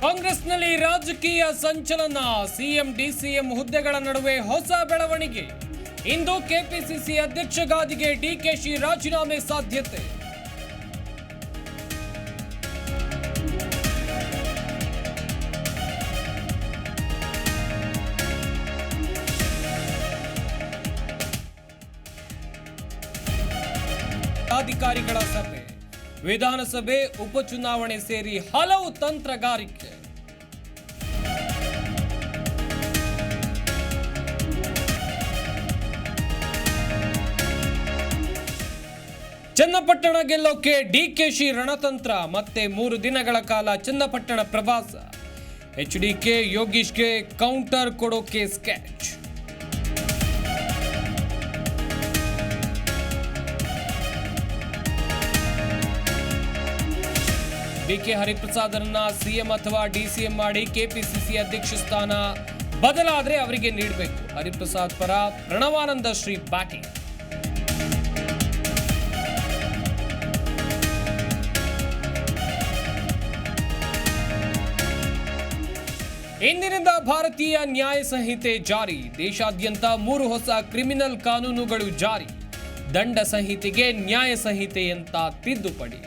ಕಾಂಗ್ರೆಸ್ನಲ್ಲಿ ರಾಜಕೀಯ ಸಂಚಲನ ಸಿಎಂ ಡಿಸಿಎಂ ಹುದ್ದೆಗಳ ನಡುವೆ ಹೊಸ ಬೆಳವಣಿಗೆ ಇಂದು ಕೆಪಿಸಿಸಿ ಅಧ್ಯಕ್ಷ ಗಾದಿಗೆ ಡಿಕೆಶಿ ರಾಜೀನಾಮೆ ಸಾಧ್ಯತೆ ಅಧಿಕಾರಿಗಳ ಸಭೆ ವಿಧಾನಸಭೆ ಉಪಚುನಾವಣೆ ಸೇರಿ ಹಲವು ತಂತ್ರಗಾರಿಕೆ. ಚನ್ನಪಟ್ಟಣ ಗೆಲ್ಲೋಕೆ ಡಿಕೆಶಿ ರಣತಂತ್ರ, ಮತ್ತೆ ಮೂರು ದಿನಗಳ ಕಾಲ ಚನ್ನಪಟ್ಟಣ ಪ್ರವಾಸ. ಎಚ್ ಡಿ ಕೆ ಯೋಗೀಶ್ಗೆ ಕೌಂಟರ್ ಕೊಡೋಕೆ ಸ್ಕೆಚ್ ಡಿಕೆ ಹರಿಪ್ರಸಾದರನ್ನ ಸಿಎಂ ಅಥವಾ ಡಿಸಿಎಂ ಮಾಡಿ ಕೆಪಿಸಿಸಿ ಅಧ್ಯಕ್ಷ ಸ್ಥಾನ ಬದಲಾದ್ರೆ ಅವರಿಗೆ ನೀಡಬೇಕು. ಹರಿಪ್ರಸಾದ್ ಪರ ಪ್ರಣವಾನಂದ ಶ್ರೀ ಬ್ಯಾಟಿಂಗ್. ಇಂದಿನಿಂದ ಭಾರತೀಯ ನ್ಯಾಯ ಸಂಹಿತೆ ಜಾರಿ. ದೇಶಾದ್ಯಂತ ಮೂರು ಹೊಸ ಕ್ರಿಮಿನಲ್ ಕಾನೂನುಗಳು ಜಾರಿ. ದಂಡ ಸಂಹಿತೆಗೆ ನ್ಯಾಯ ಸಂಹಿತೆಯಂತ ತಿದ್ದುಪಡಿ.